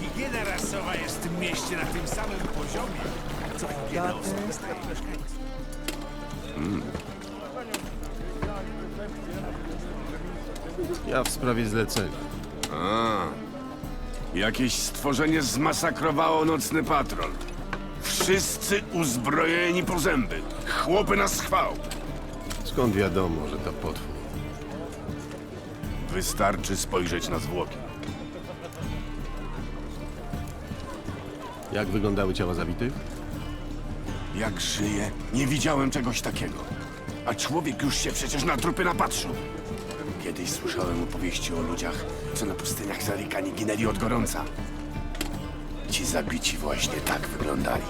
Higiena rasowa jest w tym mieście na tym samym poziomie, co higiena mieszkańców. Ja w sprawie zlecenia. A, jakieś stworzenie zmasakrowało nocny patrol. Wszyscy uzbrojeni po zęby. Chłopy na schwał. Skąd wiadomo, że to potwór? Wystarczy spojrzeć na zwłoki. Jak wyglądały ciała zabitych? Jak żyje, nie widziałem czegoś takiego. A człowiek już się przecież na trupy napatrzył. Kiedyś słyszałem opowieści o ludziach, co na pustyniach Zarikani ginęli od gorąca. Ci zabici właśnie tak wyglądali.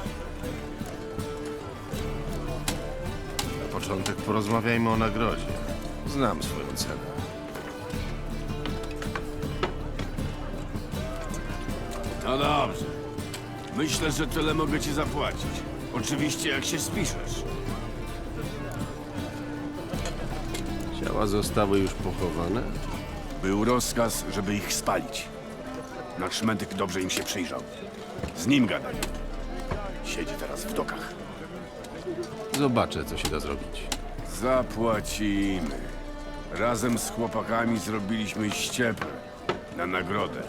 Na początek porozmawiajmy o nagrodzie. Znam swoją cenę. No dobrze. Myślę, że tyle mogę ci zapłacić. Oczywiście, jak się spiszesz. Ciała zostały już pochowane? Był rozkaz, żeby ich spalić. Nasz medyk dobrze im się przyjrzał. Z nim gadaj. Siedzi teraz w dokach. Zobaczę, co się da zrobić. Zapłacimy. Razem z chłopakami zrobiliśmy ściepę na nagrodę.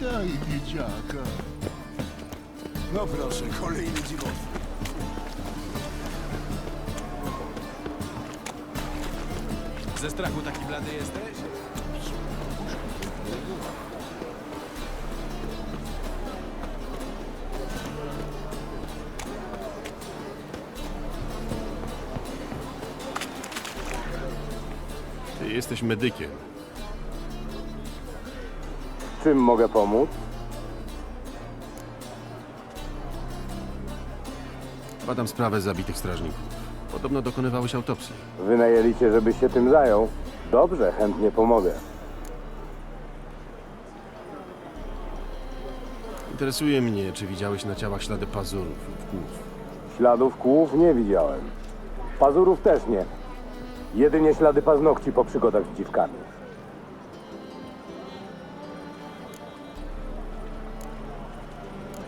Daj miedziaka. No proszę, kolejny dziwotwór. Ze strachu taki blady jesteś? Jesteś medykiem. Czym mogę pomóc? Badam sprawę zabitych strażników. Podobno dokonywałeś autopsji. Wynajęli cię, żebyś się tym zajął? Dobrze, chętnie pomogę. Interesuje mnie, czy widziałeś na ciałach ślady pazurów lub kłów. Śladów kłów nie widziałem. Pazurów też nie. Jedynie ślady paznokci po przygodach z dziwkami.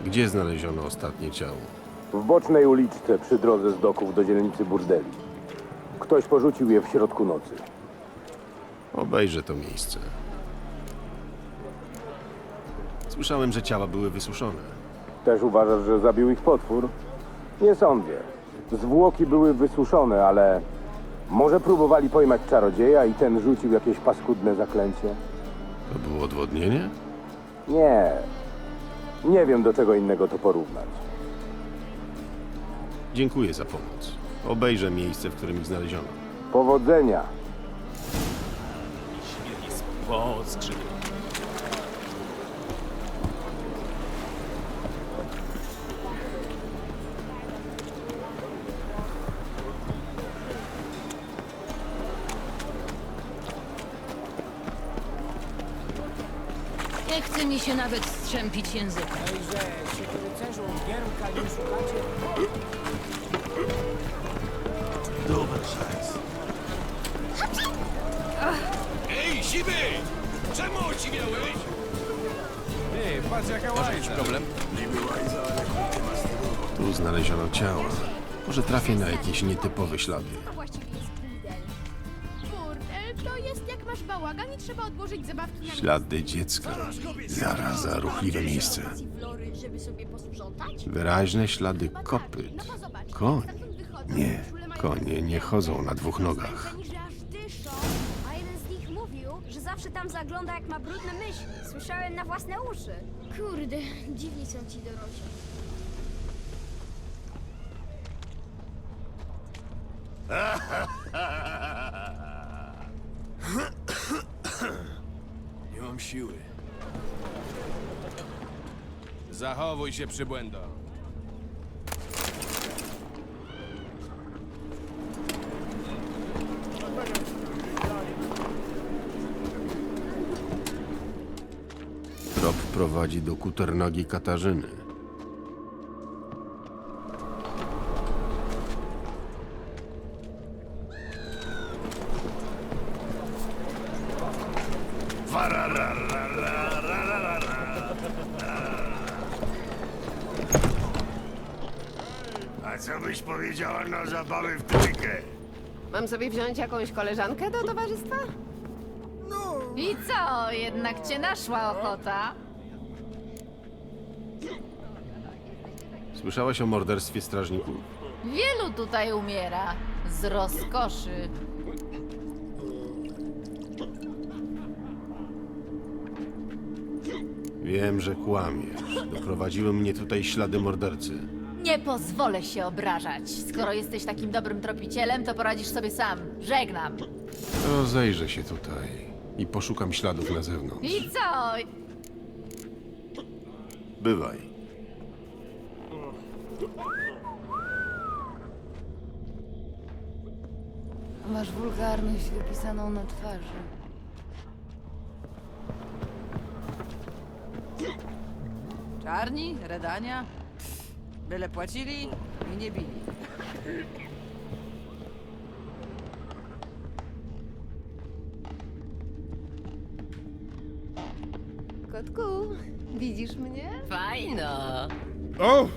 Gdzie znaleziono ostatnie ciało? W bocznej uliczce przy drodze z doków do dzielnicy burdeli. Ktoś porzucił je w środku nocy. Obejrzę to miejsce. Słyszałem, że ciała były wysuszone. Też uważasz, że zabił ich potwór? Nie sądzę. Zwłoki były wysuszone, ale może próbowali pojmać czarodzieja i ten rzucił jakieś paskudne zaklęcie? To było odwodnienie? Nie. Nie wiem, do czego innego to porównać. Dziękuję za pomoc. Obejrzę miejsce, w którym ich znaleziono. Powodzenia. Nie chce mi się nawet strzępić języka. Ej, siwy! Czemu ociwiałeś? Ej, patrz jaka łajza. problem? Tu znaleziono ciała. Może trafię na jakieś nietypowe ślady. To właściwie jest burdel. Burdel to jest jak masz bałagan i trzeba odłożyć zabawki na Ślady dziecka. Zaraza, ruchliwe miejsce. Wyraźne ślady kopyt. No bo zobacz, Koń. Nie, konie nie chodzą na dwóch nogach. A jeden z nich mówił, że zawsze tam zagląda jak ma brudne myśli. Słyszałem na własne uszy. Kurde, dziwni są ci dorośli. Nie mam siły. Zachowuj się, przybłędo. Trop prowadzi do kuternogi Katarzyny. A co byś powiedziała na zabawy Mam sobie wziąć jakąś koleżankę do towarzystwa? I co, jednak cię naszła ochota? Słyszałaś o morderstwie strażników? Wielu tutaj umiera. Z rozkoszy. Wiem, że kłamiesz. Doprowadziły mnie tutaj ślady mordercy. Nie pozwolę się obrażać. Skoro jesteś takim dobrym tropicielem, to poradzisz sobie sam. Żegnam. Rozejrzę się tutaj i poszukam śladów na zewnątrz. I co? Bywaj. Masz wulgarność wypisaną na twarzy. Czarni? Redania? Byle płacili i nie bili. Kotku, widzisz mnie? Fajno. O!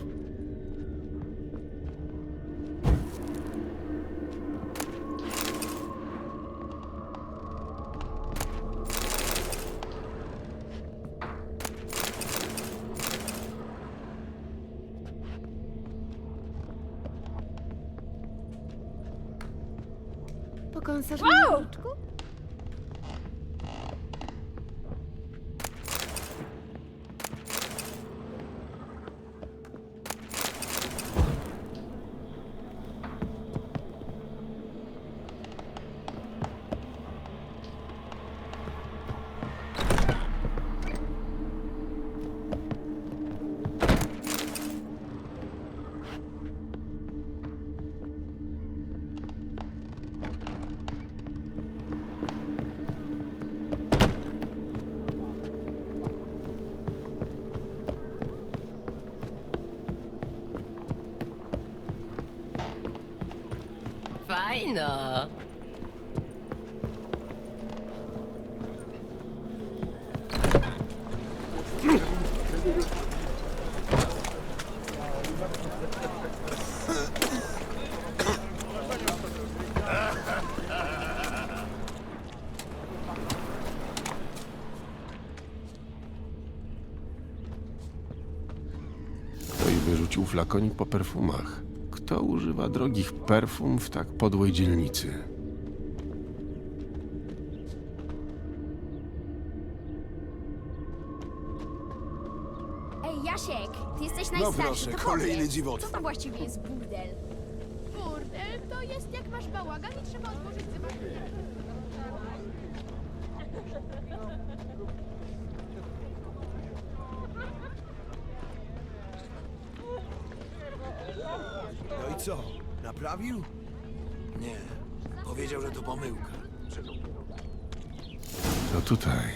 Fajno. Kto i wyrzucił flakonik po perfumach? Kto używa drogich perfum w tak podłej dzielnicy? Ej, Jasiek, ty jesteś najstarszy, proszę, to kolejny powiedz, dziwot. Co to właściwie jest burdel? Burdel to jest jak masz bałagan i trzeba otworzyć zobaczyć. Co? Naprawił? Nie. Powiedział, że to pomyłka. To tutaj.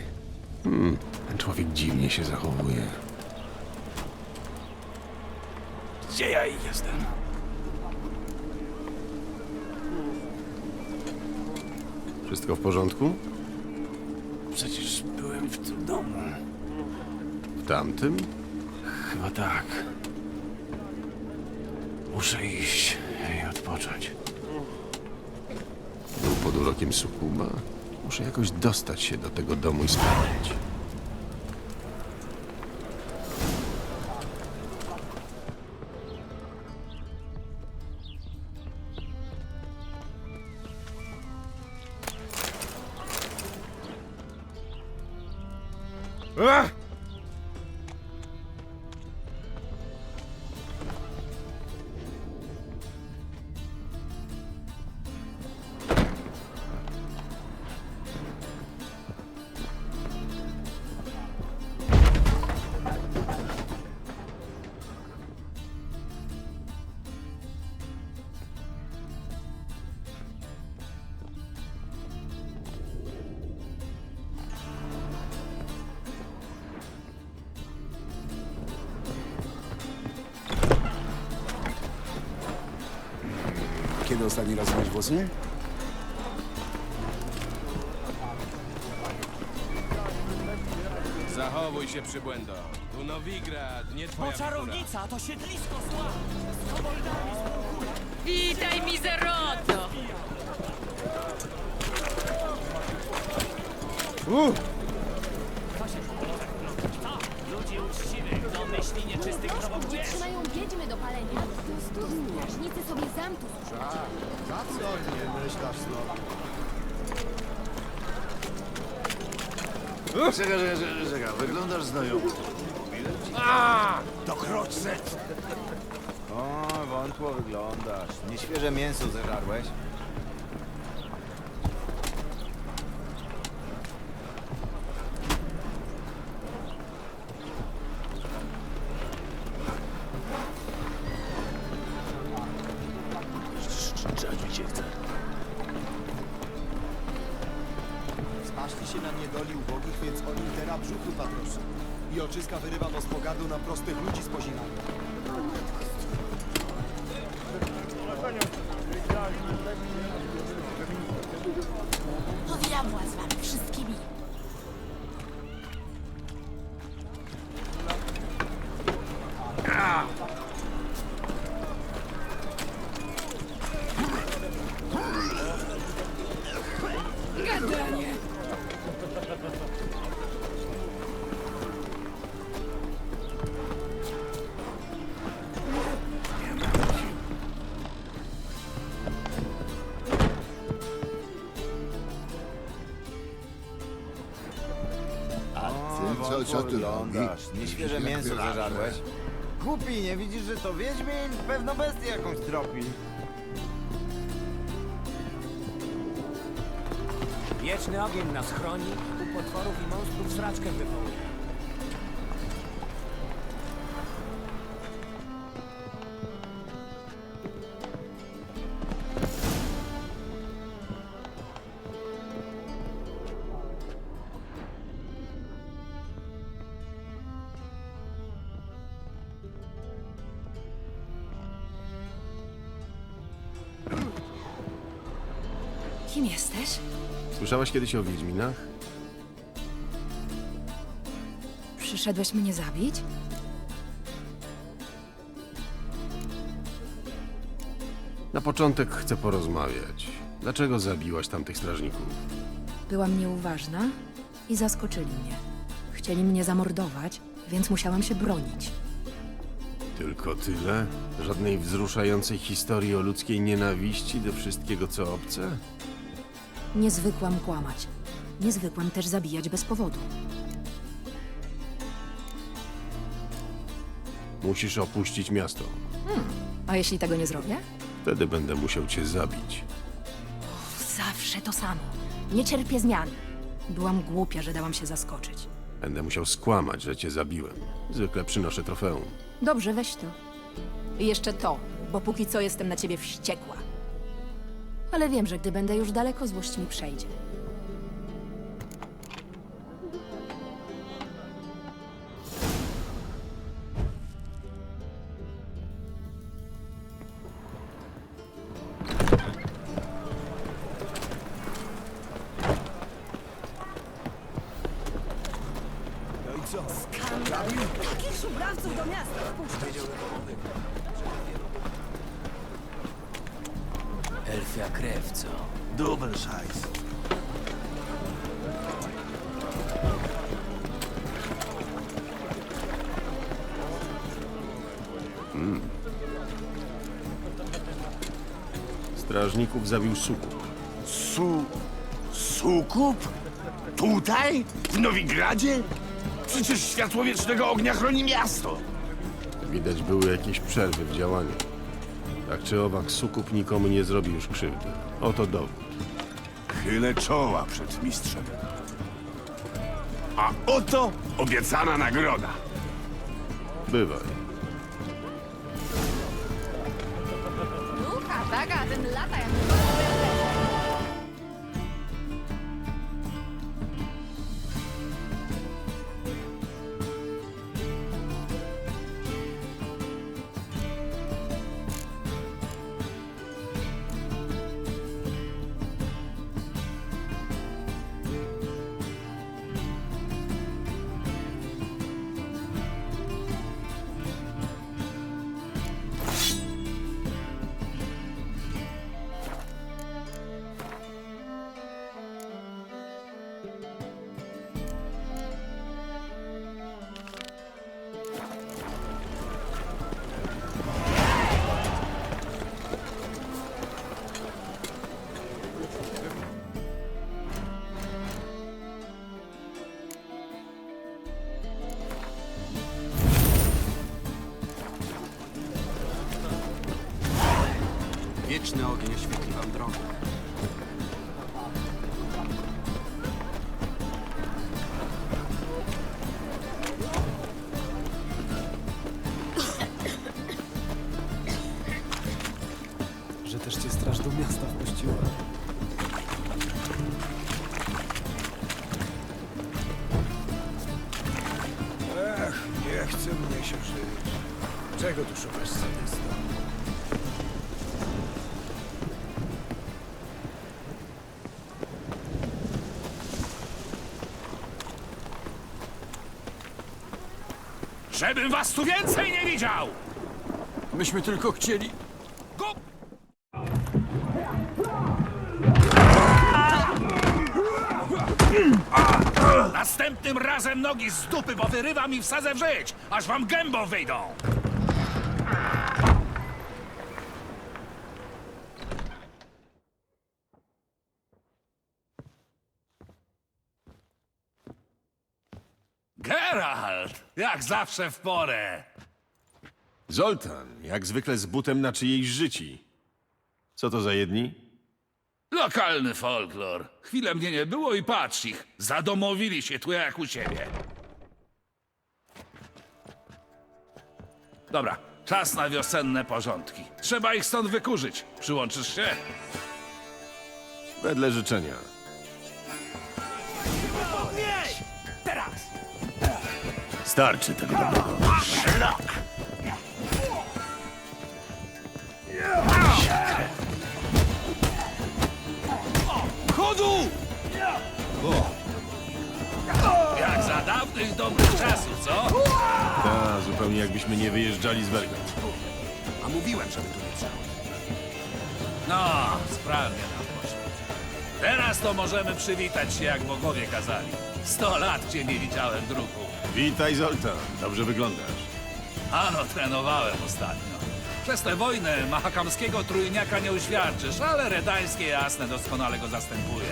Hmm, ten człowiek dziwnie się zachowuje. Gdzie ja jestem? Wszystko w porządku? Przecież byłem w tym domu. W tamtym? Chyba tak. Muszę iść i odpocząć. Był pod urokiem Sukuba? Muszę jakoś dostać się do tego domu i sprawdzić. Kiedy ostatni raz myłeś włosy? Zachowuj się, przybłędo. Tu Nowigrad, nie twoja czarownica. Witaj, mizeroto! Ludzie trzymają wiedźmy do palenia. To stu strażnicy sobie zamtu Za co nie myślasz znowu? Czekaj, czekaj, czekaj, czekaj. Wyglądasz znajomo. To Kroczet! O, wątło wyglądasz. Nieświeże mięso zeżarłeś? Co- ty wyglądasz. robisz? Nieświeże mięso zeżarłeś? Głupi, nie widzisz, że to wiedźmin? Pewno bestię jakąś tropi. Wieczny ogień nas chroni, u potworów i monstrów sraczkę wywołuje. Kim jesteś? Słyszałaś kiedyś o Wiedźminach? Przyszedłeś mnie zabić? Na początek chcę porozmawiać. Dlaczego zabiłaś tamtych strażników? Byłam nieuważna i zaskoczyli mnie. Chcieli mnie zamordować, więc musiałam się bronić. Tylko tyle? Żadnej wzruszającej historii o ludzkiej nienawiści do wszystkiego, co obce? Nie zwykłam kłamać. Nie zwykłam też zabijać bez powodu. Musisz opuścić miasto. A jeśli tego nie zrobię? Wtedy będę musiał cię zabić. Zawsze to samo. Nie cierpię zmian. Byłam głupia, że dałam się zaskoczyć. Będę musiał skłamać, że cię zabiłem. Zwykle przynoszę trofeum. Dobrze, weź to. I jeszcze to, bo póki co jestem na ciebie wściekła. Ale wiem, że gdy będę już daleko, złość mi przejdzie. Strażników zabił Sukup. Su... Sukup? Tutaj? W Nowigradzie? Przecież światło wiecznego ognia chroni miasto. Widać były jakieś przerwy w działaniu. Tak czy owak, Sukup nikomu nie zrobi już krzywdy. Oto dowód. Chylę czoła przed mistrzem. A oto obiecana nagroda. Bywaj. Luka, taka, ten lata jak... chce mnie się żyć. Czego tu szukasz, Sylwestra? Żebym was tu więcej nie widział! Myśmy tylko chcieli... Następnym razem nogi z dupy, bo wyrywam i wsadzę w żyć, aż wam gębą wyjdą! Geralt! Jak zawsze w porę! Zoltan, jak zwykle z butem na czyjejś życi. Co to za jedni? Lokalny folklor. Chwilę mnie nie było i patrz ich. Zadomowili się tu jak u siebie. Dobra, czas na wiosenne porządki. Trzeba ich stąd wykurzyć. Przyłączysz się? Wedle życzenia. Teraz! Starczy tego dobrego. Chodu! Jak za dawnych dobrych czasów, co? Ta, zupełnie jakbyśmy nie wyjeżdżali z Belgrad. A mówiłem, żeby tu nie przychodzić. No, sprawnie nam poszło. Teraz to możemy przywitać się jak bogowie kazali. Sto lat cię nie widziałem, druhu. Witaj, Zoltan. Dobrze wyglądasz. Ano, trenowałem ostatnio. Przez tę wojnę mahakamskiego trójniaka nie uświadczysz, ale redańskie jasne doskonale go zastępuje.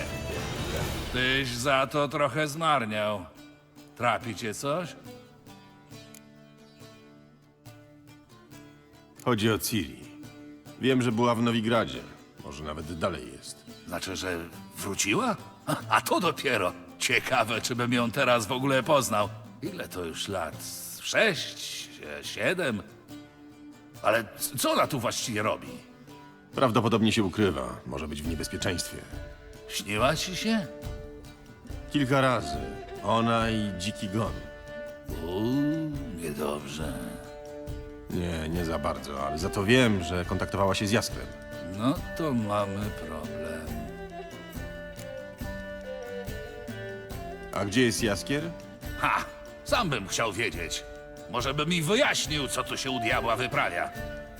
Tyś za to trochę zmarniał. Trapi cię coś? Chodzi o Ciri. Wiem, że była w Nowigradzie. Może nawet dalej jest. Znaczy, że wróciła? A- A to dopiero. Ciekawe, czy bym ją teraz w ogóle poznał. Ile to już lat? Sześć? Sie- Siedem? Ale c- co ona tu właściwie robi? Prawdopodobnie się ukrywa. Może być w niebezpieczeństwie. Śniła ci się? Kilka razy. Ona i Dziki Gon. Uuu, niedobrze. Nie, nie za bardzo, ale za to wiem, że kontaktowała się z Jaskrem. No to mamy problem. A gdzie jest Jaskier? Ha! Sam bym chciał wiedzieć. Może by mi wyjaśnił, co tu się u diabła wyprawia.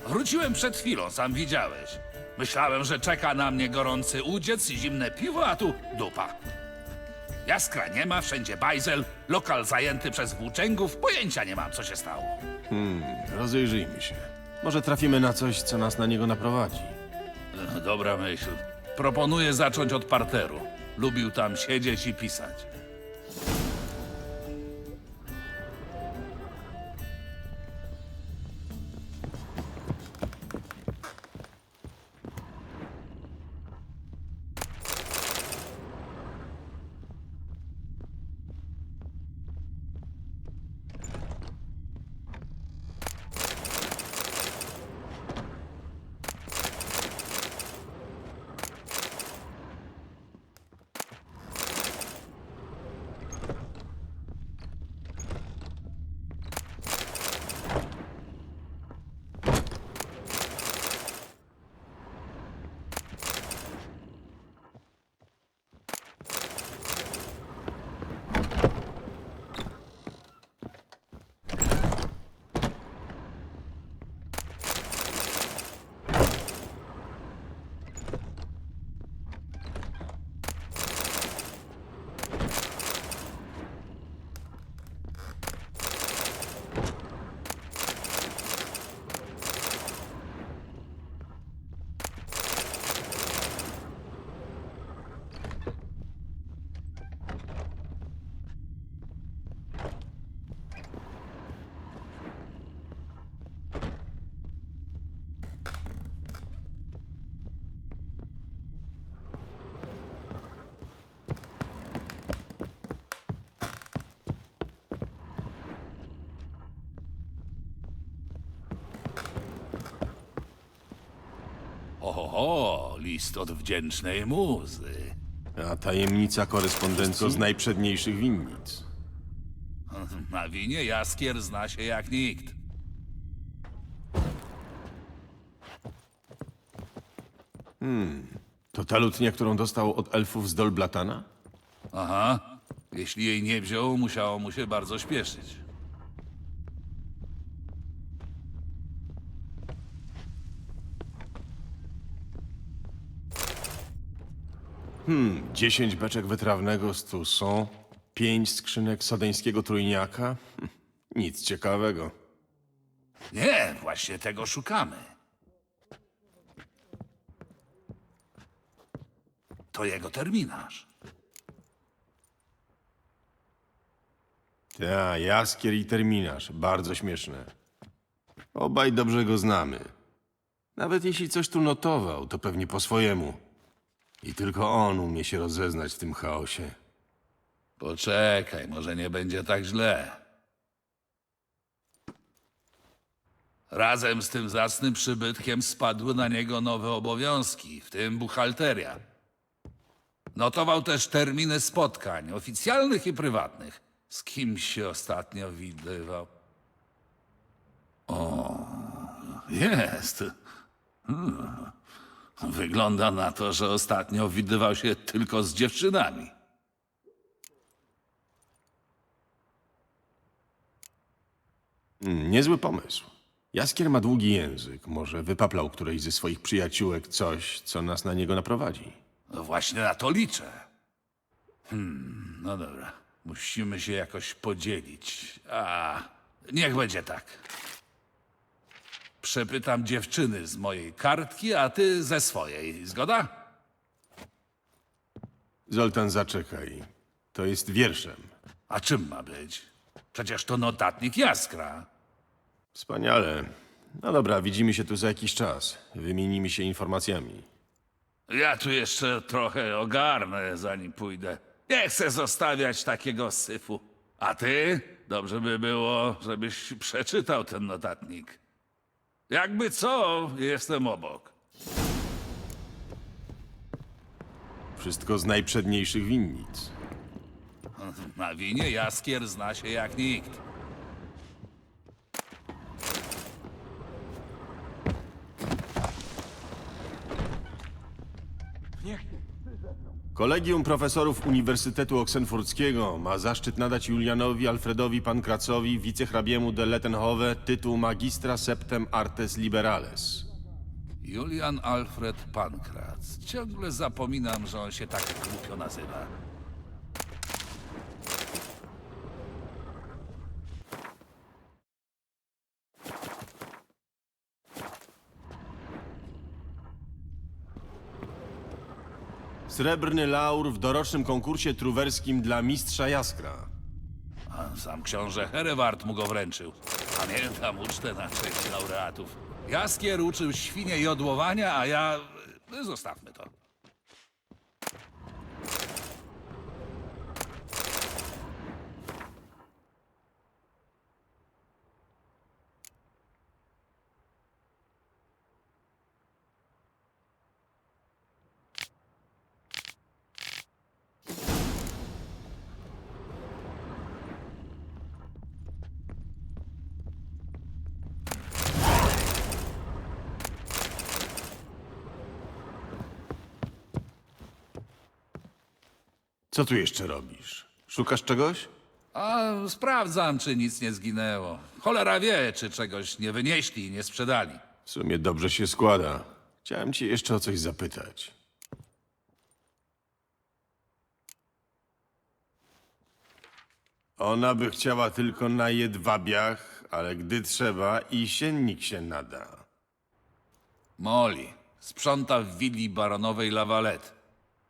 Wróciłem przed chwilą, sam widziałeś. Myślałem, że czeka na mnie gorący udziec i zimne piwo, a tu dupa. Jaskra nie ma, wszędzie bajzel, lokal zajęty przez włóczęgów, pojęcia nie mam, co się stało. Rozejrzyjmy się. Może trafimy na coś, co nas na niego naprowadzi. Dobra myśl. Proponuję zacząć od parteru. Lubił tam siedzieć i pisać. Oho, list od wdzięcznej muzy. A tajemnica korespondencji z najprzedniejszych winnic. Na winie Jaskier zna się jak nikt. To ta lutnia, którą dostał od elfów z Dolblatana? Aha. Jeśli jej nie wziął, musiało mu się bardzo śpieszyć. Dziesięć beczek wytrawnego z Toussaint, pięć skrzynek sodeńskiego trójniaka. Hm, Nic ciekawego. Nie, właśnie tego szukamy. To jego terminarz. Ta, jaskier i terminarz. Bardzo śmieszne. Obaj dobrze go znamy. Nawet jeśli coś tu notował, to pewnie po swojemu. I tylko on umie się rozeznać w tym chaosie. Poczekaj, może nie będzie tak źle. Razem z tym zacnym przybytkiem spadły na niego nowe obowiązki, w tym buchalteria. Notował też terminy spotkań, oficjalnych i prywatnych. Z kim się ostatnio widywał? O, jest. Hmm. Wygląda na to, że ostatnio widywał się tylko z dziewczynami. Mm, Niezły pomysł. Jaskier ma długi język. Może wypaplał którejś ze swoich przyjaciółek coś, co nas na niego naprowadzi. No właśnie na to liczę. Hmm, no dobra. Musimy się jakoś podzielić. A, niech będzie tak. Przepytam dziewczyny z mojej kartki, a ty ze swojej. Zgoda? Zoltan, zaczekaj. To jest wierszem. A czym ma być? Przecież to notatnik Jaskra. Wspaniale. No dobra, widzimy się tu za jakiś czas. Wymienimy się informacjami. Ja tu jeszcze trochę ogarnę, zanim pójdę. Nie chcę zostawiać takiego syfu. A ty? Dobrze by było, żebyś przeczytał ten notatnik. Jakby co, jestem obok. Wszystko z najprzedniejszych winnic. Na winie Jaskier zna się jak nikt. Kolegium Profesorów Uniwersytetu Oksenfurckiego ma zaszczyt nadać Julianowi Alfredowi Pankracowi, wicehrabiemu de Lettenhove, tytuł magistra septem artes liberales. Julian Alfred Pankrat. Ciągle zapominam, że on się tak głupio nazywa. Srebrny laur w dorocznym konkursie truwerskim dla mistrza Jaskra. A sam książę Herewart mu go wręczył. Pamiętam ucztę na cześć laureatów. Jaskier uczył świnie jodłowania, a ja... Zostawmy to. Co tu jeszcze robisz? Szukasz czegoś? A sprawdzam, czy nic nie zginęło. Cholera wie, czy czegoś nie wynieśli i nie sprzedali. W sumie dobrze się składa. Chciałem cię jeszcze o coś zapytać. Ona by chciała tylko na jedwabiach, ale gdy trzeba, i siennik się nada. Molly sprząta w willi baronowej Lavalette.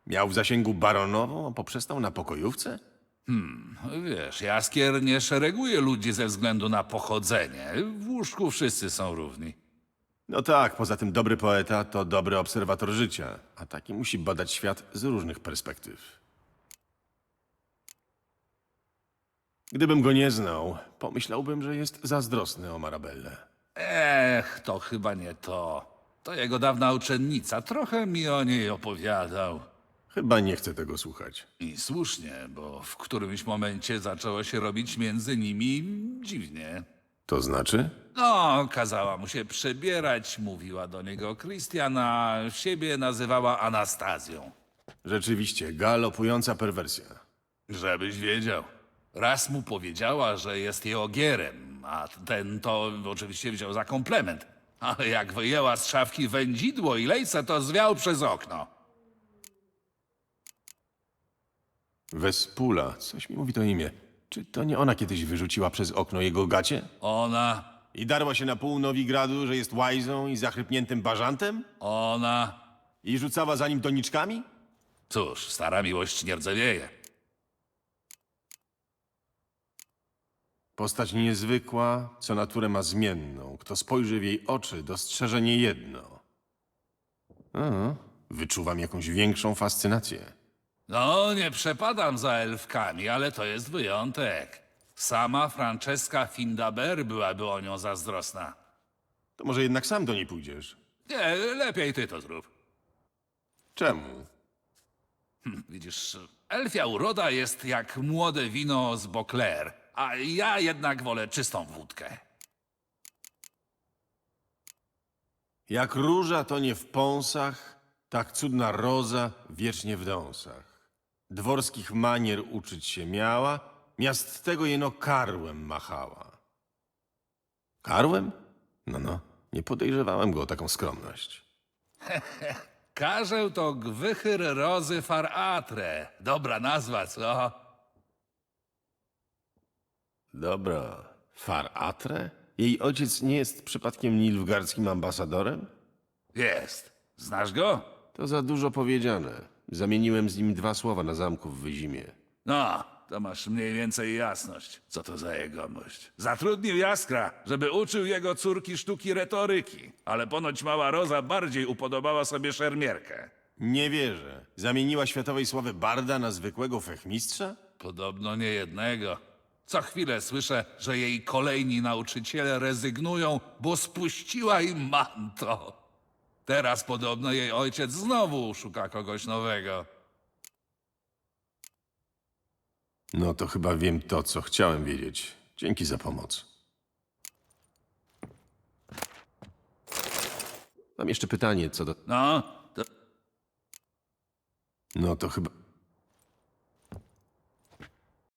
Miał w zasięgu baronową, a poprzestał na pokojówce? Wiesz, Jaskier nie szereguje ludzi ze względu na pochodzenie. W łóżku wszyscy są równi. No tak, poza tym dobry poeta to dobry obserwator życia, a taki musi badać świat z różnych perspektyw. Gdybym go nie znał, pomyślałbym, że jest zazdrosny o Marabellę. Ech, to chyba nie to. To jego dawna uczennica. Trochę mi o niej opowiadał. Chyba nie chcę tego słuchać. I słusznie, bo w którymś momencie zaczęło się robić między nimi dziwnie. To znaczy? No, kazała mu się przebierać, mówiła do niego Christian, a siebie nazywała Anastazją. Rzeczywiście, galopująca perwersja. Żebyś wiedział. Raz mu powiedziała, że jest jej ogierem, a ten to oczywiście wziął za komplement. Ale jak wyjęła z szafki wędzidło i lejce, to zwiał przez okno. Wespula, coś mi mówi to imię. Czy to nie ona kiedyś wyrzuciła przez okno jego gacie? Ona, I darła się na pół Nowigradu, że jest łajzą i zachrypniętym bażantem? ona... I rzucała za nim doniczkami? Cóż, stara miłość nie rdzewieje. Postać niezwykła, co naturę ma zmienną. Kto spojrzy w jej oczy, dostrzeże niejedno. A, wyczuwam jakąś większą fascynację. No, nie przepadam za elfkami, ale to jest wyjątek. Sama Francesca Findaber byłaby o nią zazdrosna. To może jednak sam do niej pójdziesz? Nie, lepiej ty to zrób. Czemu? Widzisz, elfia uroda jest jak młode wino z Bocler, a ja jednak wolę czystą wódkę. Jak róża to nie w pąsach, tak cudna roza wiecznie w dąsach. Dworskich manier uczyć się miała, miast tego jeno karłem machała. Karłem? No, no, nie podejrzewałem go o taką skromność. Karzeł to gwychyr rozy faratre. Dobra nazwa, co? Dobra, Far Atre? Jej ojciec nie jest przypadkiem nilfgaardzkim ambasadorem? Jest. Znasz go? To za dużo powiedziane. Zamieniłem z nim dwa słowa na zamku w Wyzimie. No, to masz mniej więcej jasność, co to za jegomość. Zatrudnił Jaskra, żeby uczył jego córki sztuki retoryki, ale ponoć mała Roza bardziej upodobała sobie szermierkę. Nie wierzę. Zamieniła światowej sławy barda na zwykłego fechmistrza? Podobno nie jednego. Co chwilę słyszę, że jej kolejni nauczyciele rezygnują, bo spuściła im manto. Teraz podobno jej ojciec znowu szuka kogoś nowego. No to chyba wiem to, co chciałem wiedzieć. Dzięki za pomoc. Mam jeszcze pytanie co do... No, to No to chyba...